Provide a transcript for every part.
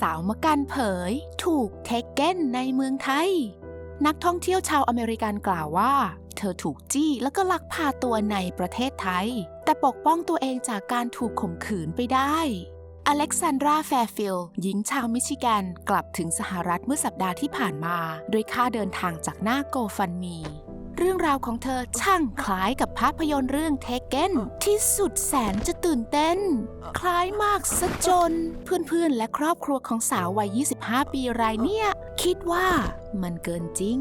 สาวมกันเผย ถูกเทคเก้นในเมืองไทย นักท่องเที่ยวชาวอเมริกันกล่าวว่า เธอถูกจี้แล้วก็ลักพาตัวในประเทศไทย แต่ปกป้องตัวเองจากการถูกข่มขืนไปได้อเล็กซานดราแฟร์ฟิลด์หญิงชาวมิชิแกน กลับถึงสหรัฐเมื่อสัปดาห์ที่ผ่านมาโดยค่าเดินทางจากหน้าโกฟันมี เรื่องราวของเธอช่างคล้ายกับภาพยนตร์เรื่องเทเกนที่สุดแสนจะตื่นเต้น คล้ายมากซะจน เพื่อนๆ และครอบครัวของสาววัย 25 ปีรายเนี่ย คิดว่ามันเกินจริง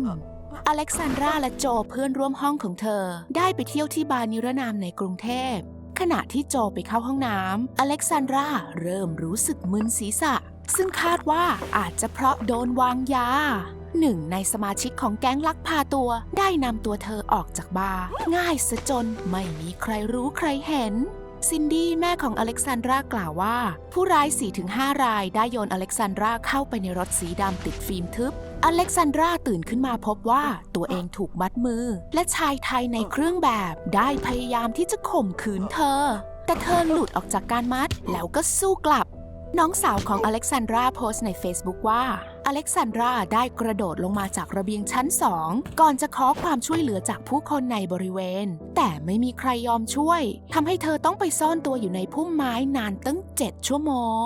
อเล็กซานดราและโจเพื่อนร่วมห้องของเธอ ได้ไปเที่ยวที่บาร์นิรนามในกรุงเทพขณะที่โจไปเข้าห้องน้ำอเล็กซานดราเริ่มรู้สึกมึนศีรษะ ซึ่งคาดว่าอาจจะเพราะโดนวางยาหนึ่งในสมาชิกของแก๊งลักพาตัวได้นำตัวเธอออกจากบาร์ง่ายซะจนไม่มีใครรู้ใครเห็น ซินดี้แม่ของอเล็กซานดรากล่าวว่า ผู้ร้าย4-5รายได้โยนอเล็กซานดราเข้าไปในรถสีดำติดฟิล์มทึบ อเล็กซานดราตื่นขึ้นมาพบว่าตัวเองถูกมัดมือ และชายไทยในเครื่องแบบได้พยายามที่จะข่มขืนเธอ แต่เธอหลุดออกจากการมัดแล้วก็สู้กลับ น้องสาวของอเล็กซานดราโพสต์ใน Facebook ว่า อเล็กซานดราได้กระโดดลงมาจากระเบียงชั้นสองก่อนจะขอความช่วยเหลือจากผู้คนในบริเวณ แต่ไม่มีใครยอมช่วยทำให้เธอต้องไปซ่อนตัวอยู่ในพุ่มไม้นานตั้ง 7 ชั่วโมง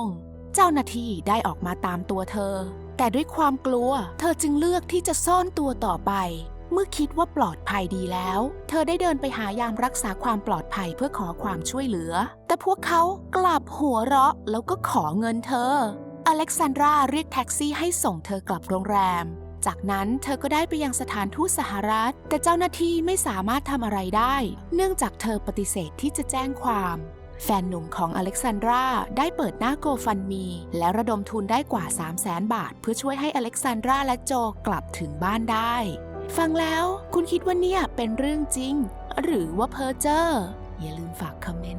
เจ้าหน้าที่ได้ออกมาตามตัวเธอ แต่ด้วยความกลัว เธอจึงเลือกที่จะซ่อนตัวต่อไป เมื่อคิดว่าปลอดภัยดีแล้ว เธอได้เดินไปหายามรักษาความปลอดภัยเพื่อขอความช่วยเหลือ แต่พวกเขากลับหัวเราะแล้วก็ขอเงินเธอ อเล็กซานดราเรียกแท็กซี่ให้ส่งเธอกลับโรงแรม จากนั้นเธอก็ได้ไปยังสถานทูตสหรัฐ แต่เจ้าหน้าที่ไม่สามารถทำอะไรได้ เนื่องจากเธอปฏิเสธที่จะแจ้งความแฟนหนุ่มของอเล็กซานดราได้เปิดหน้าโกฟันมี และระดมทุนได้กว่า 3 0 0แสนบาท เพื่อช่วยให้อเล็กซานดราและโจกลับถึงบ้านได้ ฟังแล้วคุณคิดว่าเนี่ยเป็นเรื่องจริง หรือว่าเพ้อเจ้ออย่าลืมฝากคอมเมนต์